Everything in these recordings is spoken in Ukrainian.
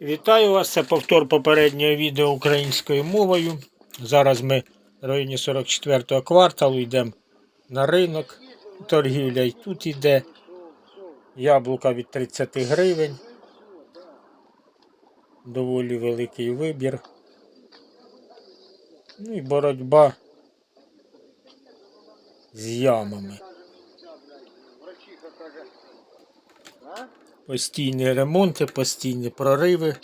Вітаю вас! Це повтор попереднього відео українською мовою. Зараз ми в районі 44-го кварталу йдемо на ринок. Торгівля і тут йде. Яблука від 30 гривень. Доволі великий вибір. Ну і боротьба з ямами. Постійні ремонти, постійні прориви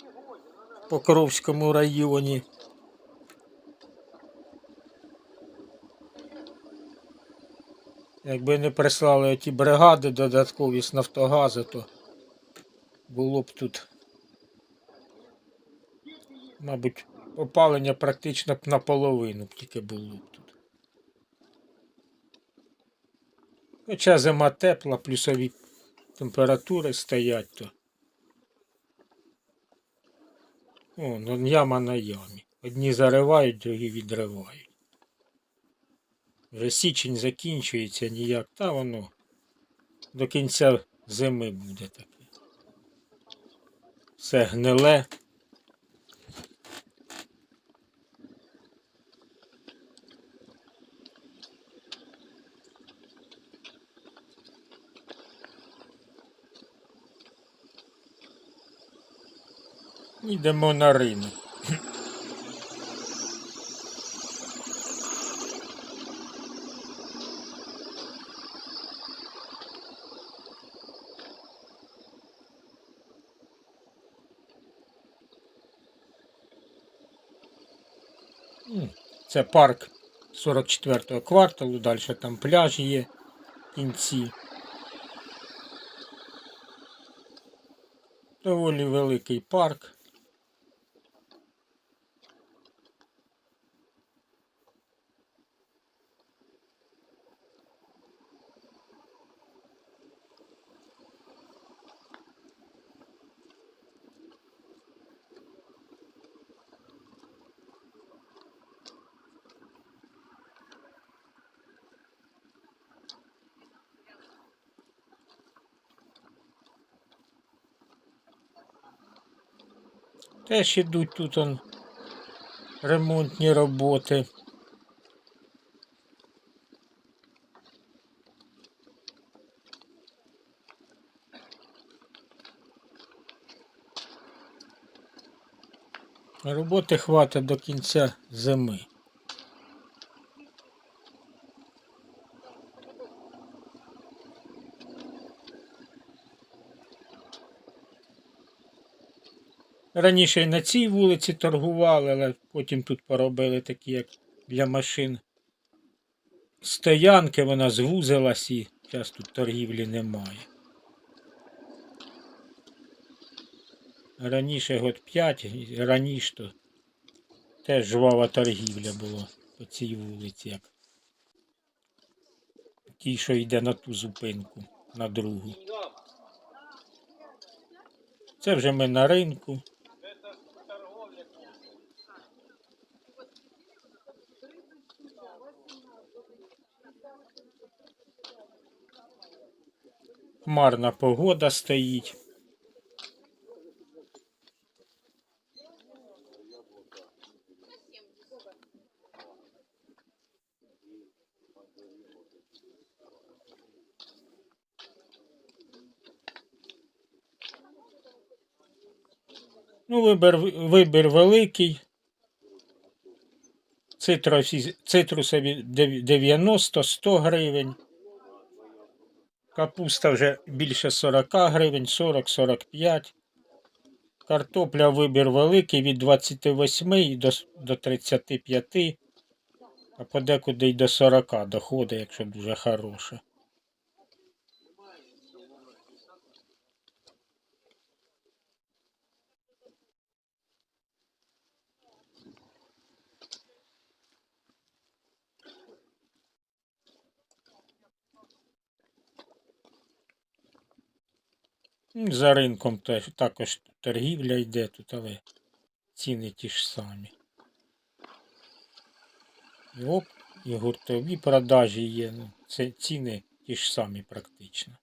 в Покровському районі. Якби не прислали ті бригади додаткові з Нафтогазу, то було б тут, мабуть, опалення практично б наполовину б тільки було б тут. Хоча зима тепла, плюсові температури стоять, то. О, ну яма на ямі. Одні заривають, другі відривають. Вже січень закінчується ніяк, та воно до кінця зими буде таке. Все гниле. Йдемо на ринок. Це парк 44-го кварталу, далі там пляж є кінці. Доволі великий парк. Теж ідуть тут он ремонтні роботи. Роботи хватить до кінця зими. Раніше і на цій вулиці торгували, але потім тут поробили такі, як для машин. Стоянки вона звузилась і зараз тут торгівлі немає. Раніше год 5, раніше то теж жвава торгівля була по цій вулиці, як тій, що йде на ту зупинку, на другу. Це вже ми на ринку. Хмарна погода стоїть. Ну, вибір, вибір великий. Цитрусові 90-100 гривень. Капуста вже більше 40 гривень, 40-45. Картопля вибір великий від 28 до, до 35, а подекуди й до 40 доходить, якщо дуже хороша. За ринком також торгівля йде тут, але ціни ті ж самі. І оп, і гуртові продажі є. Ну, це ціни ті ж самі практично.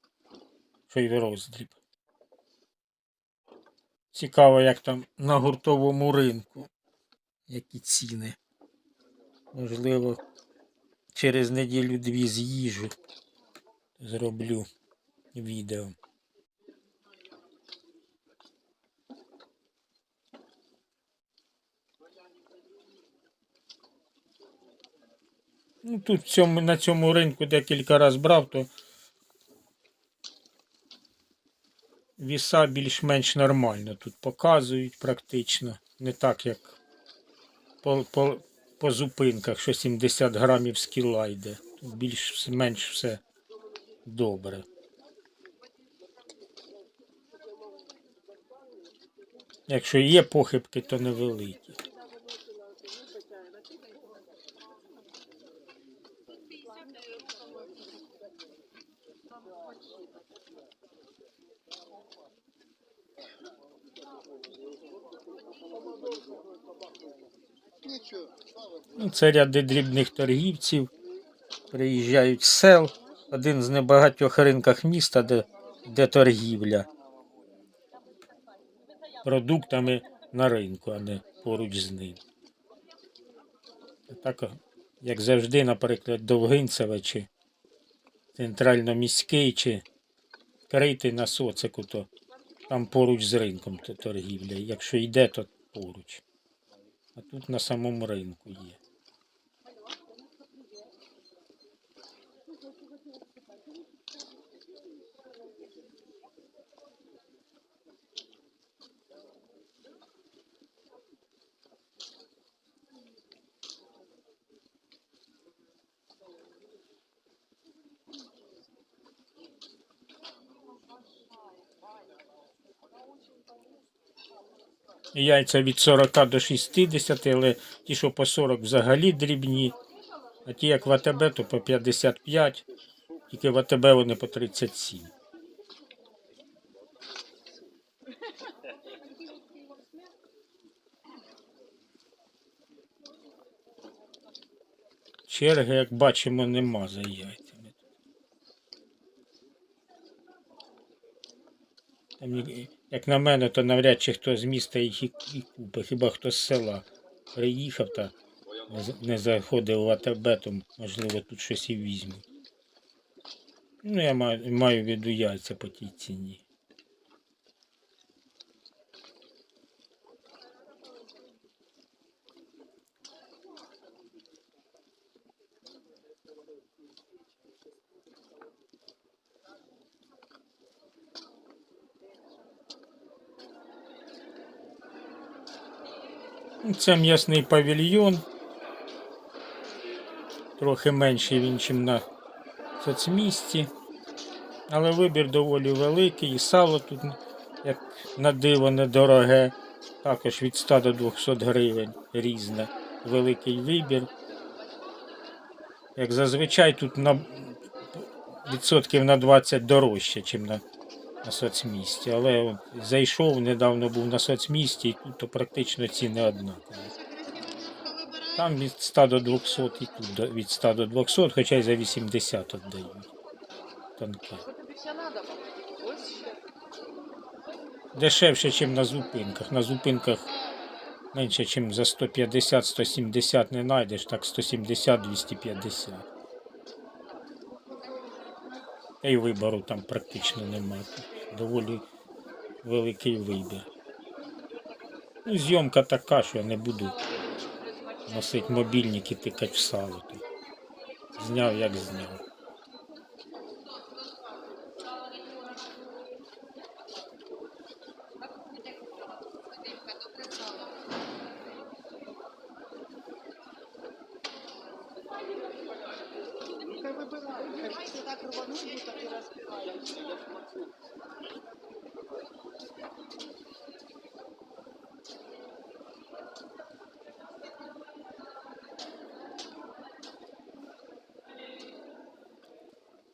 Що й роздріб. Цікаво, як там на гуртовому ринку. Які ціни. Можливо, через неділю-дві з'їжджу. Зроблю відео. Ну, тут цьому, на цьому ринку декілька разів брав, то віса більш-менш нормально тут показують практично. Не так, як по, по, по зупинках, що 70 грамів скіла йде. Більш-менш все добре. Якщо є похибки, то невеликі. Це ряди дрібних торгівців. Приїжджають з сел. Один з небагатьох ринках міста, де, де торгівля продуктами на ринку, а не поруч з ним. Так, як завжди, наприклад, Довгинцеве чи центрально-міський, чи критий на социку, то там поруч з ринком то торгівля. Якщо йде, то поруч. А тут на самому ринку є. Яйця від 40 до 60, але ті, що по 40 взагалі дрібні. А ті, як в АТБ, то по 55, тільки в АТБ вони по 37. Черги, як бачимо, нема за яйцями. Там, як на мене, то навряд чи хто з міста їх купить, хіба хто з села приїхав та не заходив в АТБ, то можливо тут щось і візьмуть. Ну, я маю, маю в виду яйця по тій ціні. Це м'ясний павільйон. Трохи менший він, ніж на соцмісті. Але вибір доволі великий. І сало тут, як на диво, недороге. Також від 100 до 200 гривень різне. Великий вибір. Як зазвичай тут на відсотків на 20 дорожче, ніж на, на соцмісті. Але зайшов, недавно був на соцмісті, і тут то практично ціни однакові. Там від 100 до 200 і тут від 100 до 200, хоча й за 80 віддають. Тонке. Дешевше, ніж на зупинках. На зупинках менше, ніж за 150-170 не знайдеш, так 170-250. Й вибору там практично немає. Доволі великий вибір. Ну, зйомка така, що я не буду носити мобільник і тикати в сало. Зняв, як зняв.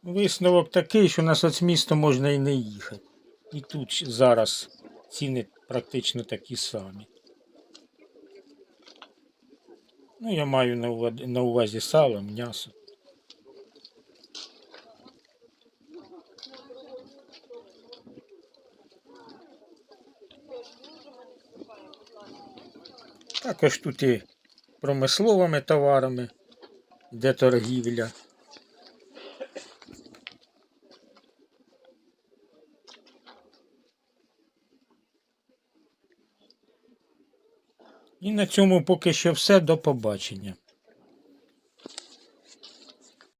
Висновок такий, що на соцмісто можна і не їхати. І тут зараз ціни практично такі самі. Ну, я маю на увазі сало, м'ясо. Також тут і промисловими товарами, де торгівля. І на цьому поки що все. До побачення.